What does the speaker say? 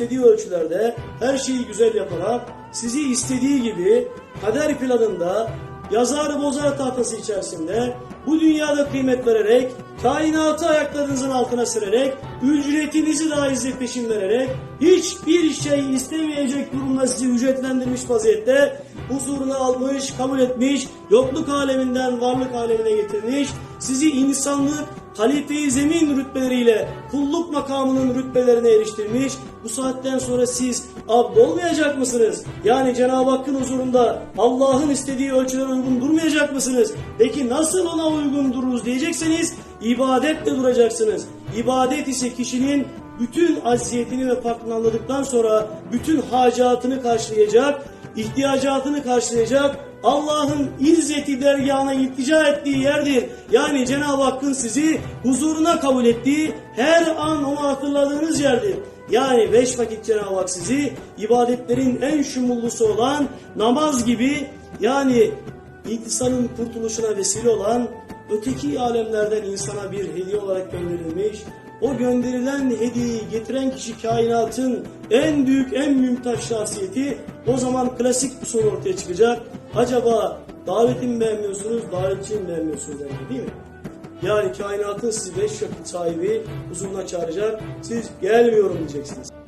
istediği ölçülerde her şeyi güzel yaparak sizi istediği gibi kader planında yazar bozar tahtası içerisinde bu dünyada kıymet vererek, kainatı ayaklarınızın altına sürerek, ücretinizi daha izzet peşin vererek, hiçbir şey istemeyecek durumda sizi ücretlendirmiş vaziyette huzuruna almış, kabul etmiş, yokluk aleminden varlık alemine getirmiş, sizi insanlık, halife-i zemin rütbeleriyle kulluk makamının rütbelerine eriştirmiş. Bu saatten sonra siz abd olmayacak mısınız? Yani Cenab-ı Hakk'ın huzurunda Allah'ın istediği ölçülere uygun durmayacak mısınız? Peki nasıl ona uygun dururuz diyecekseniz ibadetle duracaksınız. İbadet ise kişinin bütün acziyetini ve farkını anladıktan sonra bütün hacatını karşılayacak, ihtiyacatını karşılayacak, Allah'ın izzeti dergahına iltica ettiği yerdir. Yani Cenab-ı Hakk'ın sizi huzuruna kabul ettiği her an onu hatırladığınız yerdir. Yani beş vakit Cenab-ı Hak sizi ibadetlerin en şumullusu olan namaz gibi yani insanın kurtuluşuna vesile olan öteki alemlerden insana bir hediye olarak gönderilmiş. O gönderilen hediyeyi getiren kişi kainatın en büyük, en mümtaş şahsiyeti. O zaman klasik bir soru ortaya çıkacak. Acaba daveti mi beğenmiyorsunuz, davetçiyi mi beğenmiyorsunuz yani, değil mi? Yani kainatın sizi beş vakit sahibi huzuruna çağıracak. Siz gelmiyorum diyeceksiniz.